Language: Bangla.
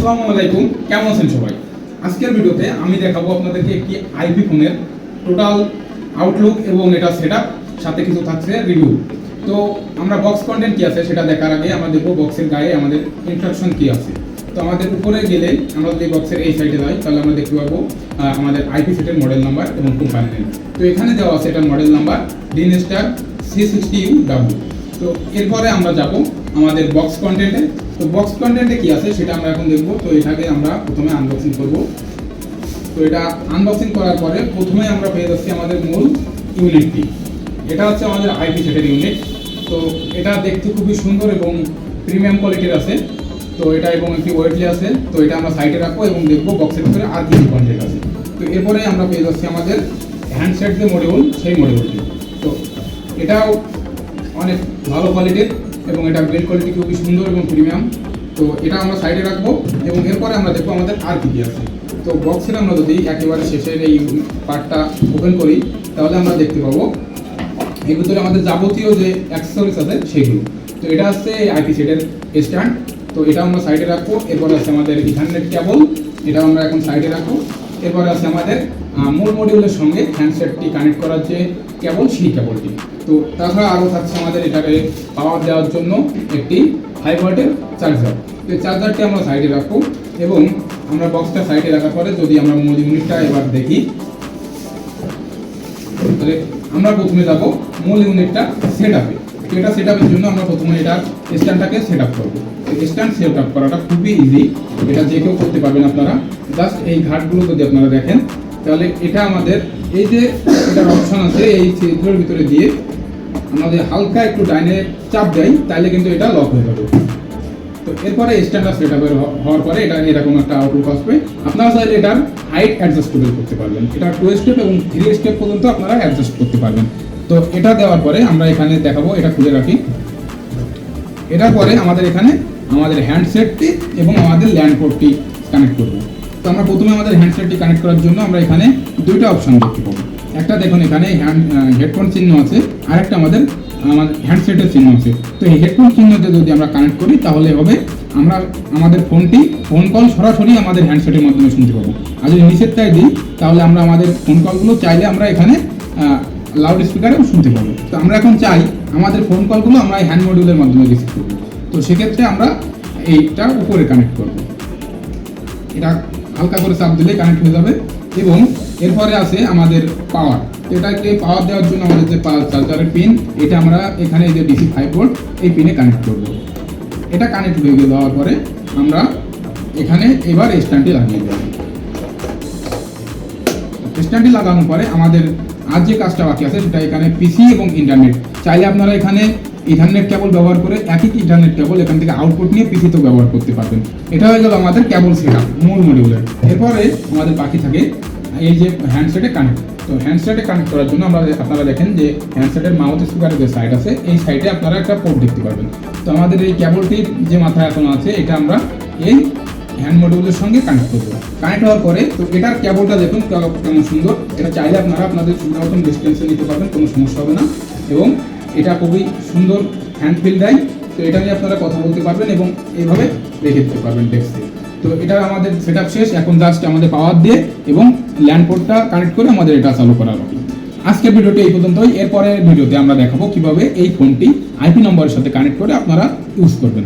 আসসালামু আলাইকুম। কেমন আছেন সবাই? আজকের ভিডিওতে আমি দেখাবো আপনাদেরকে একটি আইপি ফোনের টোটাল আউটলুক এবং এটা সেটআপ সাথে কিছু থাকছে রিভিউ তো আমরা বক্স কন্টেন্ট কি আছে সেটা দেখার আগে আমরা দেখব বক্সের গায়ে আমাদের ইনস্ট্রাকশন কি আছে। তো আমাদের উপরে গেলে আমরা যদি বক্সের এই সাইডে যাই, তাহলে আমরা দেখতে পাবো আমাদের আইপি সেটের মডেল নাম্বার এবং কোম্পানি নেম তো এখানে দেওয়া আছে এটার model number Dinstar C sixty U W তো এরপরে আমরা যাব আমাদের বক্স কন্টেন্টে তো বক্স কন্টেন্টে কি আছে সেটা আমরা এখন দেখব। তো এটাকে আমরা প্রথমে আনবক্সিং করব। তো এটা আনবক্সিং করার পরে প্রথমে আমরা পেয়ে যাচ্ছি আমাদের মূল ইউনিটটি এটা হচ্ছে আমাদের আইপি সেটের ইউনিট তো এটা দেখতে খুবই সুন্দর এবং প্রিমিয়াম কোয়ালিটির আছে। তো এটা এবং একটি ওয়েটলি আছে। তো এটা আমরা সাইডে রাখব এবং দেখব বক্সের ভিতরে আর কি কন্টেন্ট আছে। তো এরপরে আমরা পেয়ে যাচ্ছি আমাদের হ্যান্ডসেট যে মডিউল সেই মডিউলটি তো এটাও অনেক ভালো কোয়ালিটির এবং এটা বিল্ড কোয়ালিটি খুবই সুন্দর এবং প্রিমিয়াম তো এটা আমরা সাইডে রাখব এবং এরপরে আমরা দেখব আমাদের আর কি আছে। তো বক্সের আমরা যদি একেবারে শেষের এই পার্টটা ওপেন করি, তাহলে আমরা দেখতে পাবো, এর ভিতরে আমাদের যাবতীয় যে অ্যাক্সেসরিজ আছে সেগুলো। তো এটা হচ্ছে আইপি সেটের স্ট্যান্ড তো এটা আমরা সাইডে রাখব, এরপরে আছে আমাদের ইথারনেট কেবল এটা আমরা এখন সাইডে রাখব। এরপরে আছে আমাদের মূল মডিউলের সঙ্গে হ্যান্ডসেটটি কানেক্ট করার যে কেবল সেই কেবলটি তো তাছাড়া আরও থাকছে আমাদের এটাকে পাওয়ার দেওয়ার জন্য একটি হাই ভোল্টের চার্জার তো চার্জারটি আমরা সাইডে রাখব এবং আমরা বক্সটা সাইডে রাখার পরে যদি আমরা মূল ইউনিটটা এবার দেখি, তাহলে আমরা প্রথমে যাব মূল ইউনিটটা সেট আপে এটা সেট আপের জন্য আমরা প্রথমে এটা স্ট্যান্ডটাকে সেট আপ করব স্ট্যান্ড সেট আপ করাটা খুবই ইজি এটা যে কেউ করতে পারবেন আপনারা। জাস্ট এই ঘাটগুলো যদি আপনারা দেখেন, তাহলে এটা আমাদের এই যে এটার অপশন আছে, এই চিত্রের ভিতরে দিয়ে আমাদের হালকা একটু ডাইনে চাপ দেয় তাহলে কিন্তু এটা লক হয়ে যাবে। তো এরপরে স্ট্যান্ডার্ড সেট আপের হওয়ার পরে এটা এরকম একটা আউটলুক আসবে। আপনারা চাইলে এটার হাইট অ্যাডজাস্টেবল করতে পারবেন। এটা টু স্টেপ এবং থ্রি স্টেপ পর্যন্ত আপনারা অ্যাডজাস্ট করতে পারবেন। তো এটা দেওয়ার পরে আমরা এখানে দেখাবো, এটা খুলে রাখি। এটার পরে আমাদের এখানে আমাদের হ্যান্ডসেটটি এবং আমাদের ল্যান্ড পোর্টটি কানেক্ট করব। তো আমরা প্রথমে আমাদের হ্যান্ডসেটটি কানেক্ট করার জন্য আমরা এখানে দুইটা অপশন দেখতে পাবো। একটা দেখুন, এখানে হ্যান্ড হেডফোন চিহ্ন আছে আর একটা আমাদের, আমার হ্যান্ডসেটের চিহ্ন আছে। তো এই হেডফোন চিহ্নতে যদি আমরা কানেক্ট করি, তাহলে হবে, আমরা, আমাদের ফোনটি ফোন কল সরাসরি আমাদের হ্যান্ডসেটের মাধ্যমে শুনতে পাবো। আর যদি নিচেরটায় দিই, তাহলে আমরা আমাদের ফোন কলগুলো চাইলে আমরা এখানে লাউড স্পিকারেও শুনতে পাবো। তো আমরা এখন চাই, আমাদের ফোন কলগুলো আমরা হ্যান্ড মডিউলের মাধ্যমে রিসিভ করব। তো সেক্ষেত্রে আমরা এইটা উপরে কানেক্ট করব। এটা হালকা করে চাপ দিলে কানেক্ট হয়ে যাবে এবং এরপরে আছে আমাদের পাওয়ার এটাকে পাওয়ার দেওয়ার জন্য আমাদের যে পাওয়ার চার্জারের পিন এটা আমরা এখানে যে ডিসি ফাইভ ভোল্ট এই পিনে কানেক্ট করব। এটা কানেক্ট হয়ে গিয়ে দেওয়ার পরে আমরা এখানে এবার স্ট্যান্ডটি লাগিয়ে দেবো। স্ট্যান্ডটি লাগানোর পরে আমাদের আর যে কাজটা বাকি আছে, সেটা এখানে পিসি এবং ইন্টারনেট চাইলে আপনারা এখানে ইথারনেট কেবল ব্যবহার করে একই ইন্টারনেট কেবল এখান থেকে আউটপুট নিয়ে পিসিতেও ব্যবহার করতে পারবেন। এটা হয়ে গেল আমাদের কেবল সেটআপ মূল মডিউলের এরপরে আমাদের বাকি থাকে এই যে হ্যান্ডসেটে কানেক্ট তো হ্যান্ডসেটে কানেক্ট করার জন্য আমরা আপনারা দেখেন যে হ্যান্ডসেটের মাউথ স্পিকারের যে সাইড আছে, এই সাইডে আপনারা একটা পোর্ট দেখতে পারবেন। তো আমাদের এই কেবলটির যে মাথায় এখন আছে, এটা আমরা এই হ্যান্ড মডিউলের সঙ্গে কানেক্ট করব। কানেক্ট হওয়ার পরে, তো এটার কেবলটা দেখুন কেমন সুন্দর। এটা চাইলে আপনারা আপনাদের সুবিধা মতন ডিস্টেন্সে নিতে পারবেন, কোনো সমস্যা হবে না। এবং এটা খুবই সুন্দর হ্যান্ড ফিল দেয়। তো এটা নিয়ে আপনারা কথা বলতে পারবেন এবং এইভাবে রেখে দিতে পারবেন ডেস্কে তো এটা আমাদের সেট শেষ, এখন জাস্ট আমাদের পাওয়ার দিয়ে এবং ল্যান্ড পোর্টটা কানেক্ট করে আমাদের এটা চালু করা হবে আজকের ভিডিওটি এই পর্যন্তই, এরপরের ভিডিওতে আমরা দেখাবো কীভাবে এই ফোনটি আইপি নম্বরের সাথে কানেক্ট করে আপনারা ইউজ করবেন।